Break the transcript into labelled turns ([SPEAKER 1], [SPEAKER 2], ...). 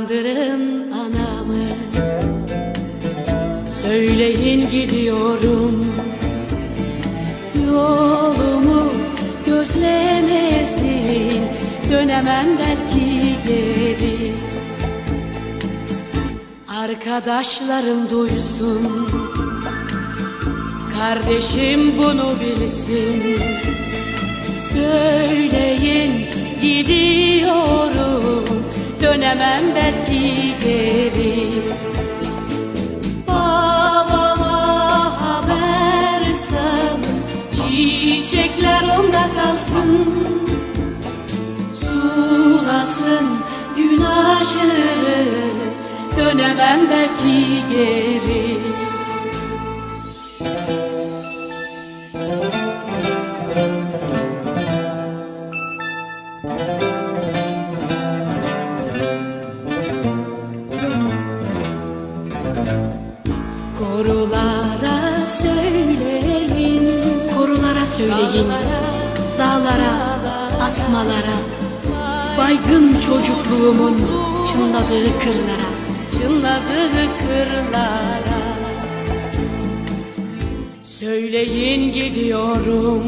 [SPEAKER 1] uyandırın anamı. Söyleyin gidiyorum. Yolumu gözlemesin. Dönemem belki geri. Arkadaşlarım duysun. Kardeşim bunu bilsin. Söyleyin gidiyorum Dönemem belki geri. Babama haber sal Çiçekler onda kalsın. Sulasın gün aşırı Dönemem belki geri.
[SPEAKER 2] Korulara söyleyin, dağlara, asmalara, baygın çocukluğumun çınladığı kırlara.
[SPEAKER 1] Çınladığı kırlara. Söyleyin gidiyorum